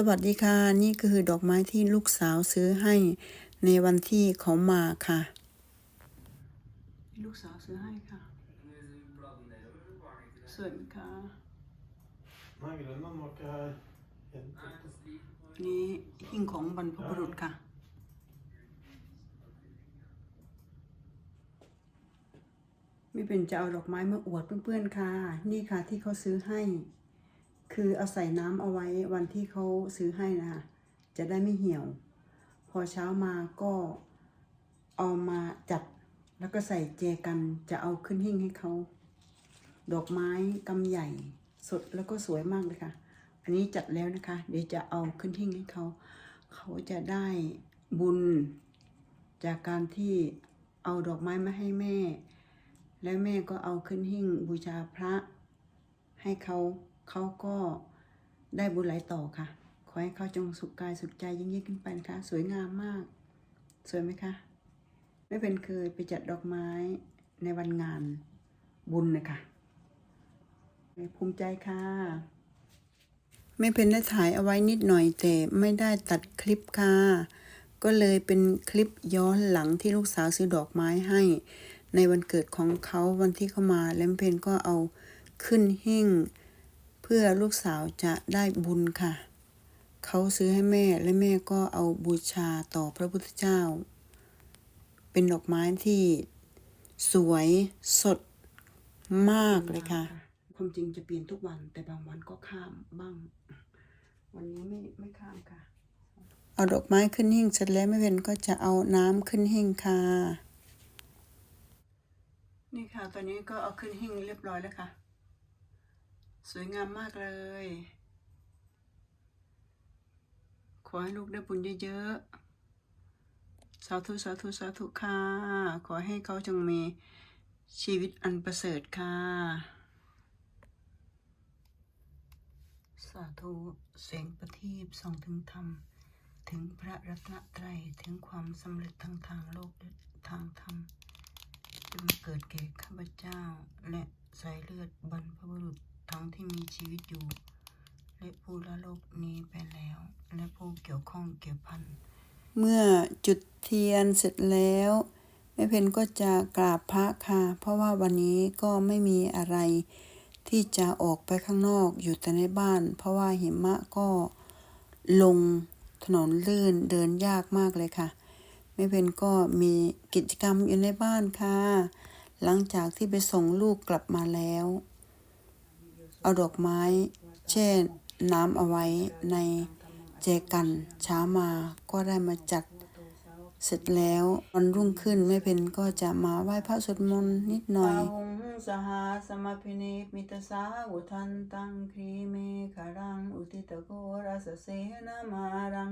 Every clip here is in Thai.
สวัสดีค่ะ นี่คือดอกไม้ที่ลูกสาวซื้อให้ในวันที่เขามาค่ะ ลูกสาวซื้อให้ค่ะสวยไหมคะ Magdalena må ikke ha hentet นี่หิ้งของบรรพบุรุษค่ะ ไม่เป็นจะเอาดอกไม้มาอวดเพื่อนๆค่ะ นี่ค่ะที่เขาซื้อให้ คือเอาใส่น้ำเอาไว้วันที่เขาซื้อให้นะคะจะได้ไม่เหี่ยว พอเช้ามาก็เอามาจัดแล้วก็ใส่แจกันจะเอาขึ้นหิ้งให้เขา ดอกไม้กำใหญ่สดแล้วก็สวยมากเลยค่ะ อันนี้จัดแล้วนะคะ เดี๋ยวจะเอาขึ้นหิ้งให้เขา เขาจะได้บุญจากการที่เอาดอกไม้มาให้แม่ แล้วแม่ก็เอาขึ้นหิ้งบูชาพระให้เขา เขาก็ได้บุญไหลต่อค่ะ ขอให้เขาจงสุขกายสุขใจยิ่งยิ่งขึ้นไปนะคะ สวยงามมาก สวยไหมคะ ไม่เป็นเคยไปจัดดอกไม้ในวันงานบุญนะคะภูมิใจค่ะ ไม่เป็นได้ถ่ายเอาไว้นิดหน่อยแต่ไม่ได้ตัดคลิปค่ะ ก็เลยเป็นคลิปย้อนหลังที่ลูกสาวซื้อดอกไม้ให้ ในวันเกิดของเขาวันที่เขามา แล้วเพนก็เอาขึ้นหิ้ง พื่อลูกสาวจะได้บุญค่ะ เขาซื้อให้แม่และแม่ก็เอาบูชาต่อพระพุทธเจ้า เป็นดอกไม้ที่สวยสดมากเลยค่ะ ความจริงจะเปลี่ยนทุกวัน แต่บางวันก็ข้ามบ้าง วันนี้ไม่ไม่ข้ามค่ะ เอาดอกไม้ขึ้นหิ้งเสร็จแล้วแม่เพนก็จะเอาน้ำขึ้นหิ้งค่ะ นี่ค่ะ ตอนนี้ก็เอาขึ้นหิ้งเรียบร้อยแล้วค่ะ สวยงามมากเลย ขอให้ลูกได้บุญเยอะๆ สาธุสาธุสาธุค่ะ ขอให้เขาจงมีชีวิตอันประเสริฐค่ะ สาธุเสียงประทีปส่องถึงธรรม ถึงพระรัตนตรัยถึงความสำเร็จทั้งทางโลกทางธรรมจะมาเกิดแก่ข้าพเจ้าและสายเลือดบรรพบุรุษ ทั้งที่มีชีวิตอยู่ และผู้ละโลกนี้ไปแล้ว และผู้เกี่ยวข้องเกี่ยวพัน เมื่อจุดเทียนเสร็จแล้วแม่เพนก็จะกราบพระค่ะ เพราะว่าวันนี้ก็ไม่มีอะไรที่จะออกไปข้างนอกอยู่แต่ในบ้าน เพราะว่าหิมะก็ลงถนนลื่นเดินยากมากเลยค่ะแม่เพนก็มีกิจกรรมอยู่ในบ้านค่ะ หลังจากที่ไปส่งลูกกลับมาแล้ว เอาดอกไม้แช่น้ำเอาไว้ในแจกันเช้ามาก็ได้มาจัดเสร็จแล้ววันรุ่งขึ้นแม่เพนก็จะมาไหว้พระสวดมนต์นิดหน่อยสหาสมพินิมิตสาอุทันตังครีเมฆารังอุทิตโกรัสเสนามารัง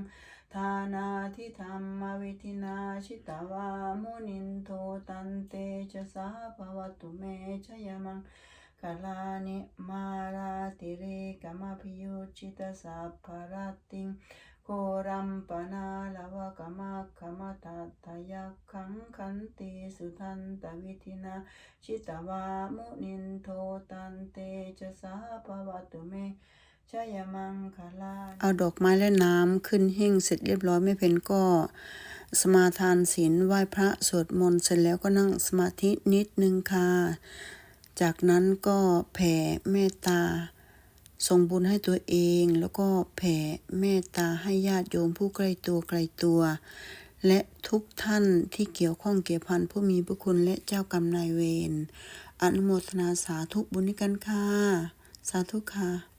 ทานาทิธรรมวิธินาชิตาวามุนินโทตันเตชะสาภวตุเมชยมัง กาลานิมาราติเรกมพิยุจิตสัพพรติงโครัมปนาลวะกมะขมตัตยักขังขันติสุทันตวิธินาชิตวามุนินโทตันเตชะสาภวตุเมชยมังคลาเอาดอกไม้และน้ำขึ้นหิ้งเสร็จเรียบร้อยไม่เพนก็สมาทานศีลไหว้พระสวดมนต์เสร็จแล้วก็นั่งสมาธินิดนึงค่ะ จากนั้นก็แผ่เมตตา ส่งบุญให้ตัวเอง แล้วก็แผ่เมตตาให้ญาติโยมผู้ใกล้ตัวไกลตัว และทุกท่านที่เกี่ยวข้องเกี่ยวพันผู้มีพระคุณและเจ้ากรรมนายเวรอนุโมทนาสาธุบุญนี้กันค่ะ สาธุค่ะ